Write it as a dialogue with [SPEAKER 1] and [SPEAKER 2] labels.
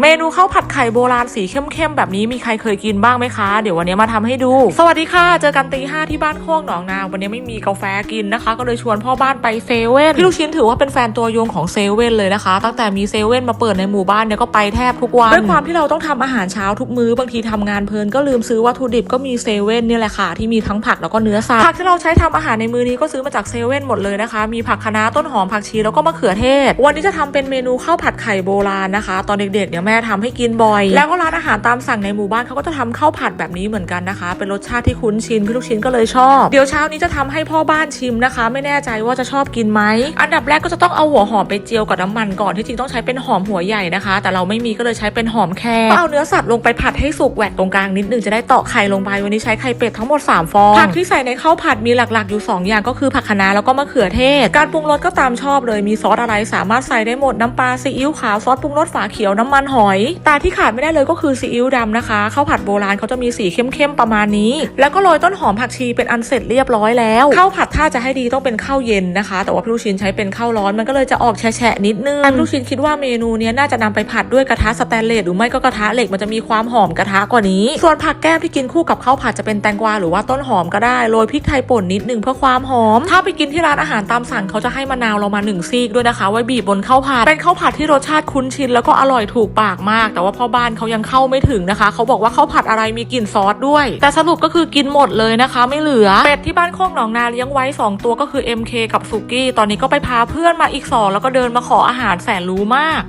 [SPEAKER 1] เมนูข้าวผัดไข่โบราณสีเข้มๆ แบบนี้มีใครเคยกินบ้างไหมคะ เดี๋ยววันนี้มาทำให้ดู สวัสดีค่ะ เจอกันตีห้าที่บ้านโคกหนองนา วันนี้ไม่มีกาแฟกินนะคะ ก็เลยชวนพ่อบ้านไปเซเว่นพี่ลูกชิ้นถือว่าเป็นแฟนตัวยงของเซเว่นเลยนะคะ ตั้งแต่มีเซเว่นมาเปิดในหมู่บ้านเนี่ยก็ไปแทบทุกวันด้วยความที่เราต้องทำอาหารเช้าทุกมื้อบางทีทำงานเพลินก็ลืมซื้อวัตถุดิบก็มีเซเว่นเนี่ยแหละค่ะที่มีทั้งผักแล้วก็เนื้อสัตว์ผักที่เราใช้ทำอาหารในมื้อนี้ก็ซื้อมาจากเซเว่นหมดเลยนะคะ มีผักคะน้าต้นหอมผักชีแล้วก็มะเขือเทศ วันนี้จะทำเป็นเมนูข้าวผัดไข่โบราณนะคะ ตอนเด็กๆเนี่ยแม่ทำให้กินบ่อย แล้วก็ร้านอาหารตามสั่งในหมู่บ้านเขาก็จะทำข้าวผัดแบบนี้เหมือนกันนะคะ เป็นรสชาติที่คุ้นชินพี่ลูกชิ้นก็เลยชอบ เดี๋ยวเช้านี้จะทำให้พ่อบ้านชิมนะคะ ไม่แน่ใจว่าจะชอบกินไหมอันดับแรกก็จะต้องเอาหัวหอมไปเจียวกับน้ำมันก่อนที่จริงต้องใช้เป็นหอมหัวใหญ่นะคะ แต่เราไม่มีก็เลยใช้เป็นหอมแค่ก็เอาเนื้อสัตว์ลงไปผัดให้สุกแหวกตรงกลางนิดนึงจะได้ตอกไข่ลงไปวันนี้ใช้ไข่เป็ดทั้งหมด 3 ฟองผักที่ใส่ในข้าวผัดมีหลักๆ อยู่ 2 อย่างก็คือผักคะน้าแล้วก็มะเขือเทศ การปรุงรสก็ตามชอบเลยมีซอสอะไรสามารถใส่ได้หมดน้ำปลาซีอิ๊วขาวซอสปรุงรสฝาเขียวน้ำมันหอย ตาที่ขาดไม่ได้เลยก็คือซีอิ๊วดำนะคะข้าวผัดโบราณเขาจะมีสีเข้มๆประมาณนี้ แล้วก็โรยต้นหอมผักชีเป็นอันเสร็จเรียบร้อยแล้วข้าวผัดถ้าจะให้ดีต้องเป็นข้าวเย็นนะคะ แต่ว่าพี่ลูกชิ้นใช้เป็นข้าวร้อนมันก็เลยจะออกแฉะนิดนึงพี่ลูกชิ้นคิดว่าเมนูนี้น่าจะนำไปผัดด้วยกระทะสแตนเลสหรือไม่ก็กระทะเหล็กมันจะมีความหอมกระทะกว่านี้ ส่วนผักแก้มที่กินคู่กับข้าวผัดจะเป็นแตงกวาหรือว่าต้นหอมก็ได้โรยพริกไทยป่นนิดนึงเพื่อความหอม ถ้าไปกินที่ร้านอาหารตามสั่งเขาจะให้มะนาวเรามาหนึ่งซีกด้วยนะคะ ไว้บีบบนข้าวผัดเป็นข้าวผัดที่รสชาติคุ้นชินแล้วก็อร่อยถูกปากมาก แต่ว่าพ่อบ้านเขายังเข้าไม่ถึงนะคะ เขาบอกว่าข้าวผัดอะไรมีกลิ่นซอสด้วย แต่สรุปก็คือกินหมดเลยนะคะ ไม่เหลือ เป็ดที่บ้านโคกหนองนาเลี้ยงไว้สองตัวก็คือ MK กับสุกี้ ตอนนี้ก็ไปพาเพื่อนมาอีกสองแล้วก็เดินมาขออาหารแสนรู้มาก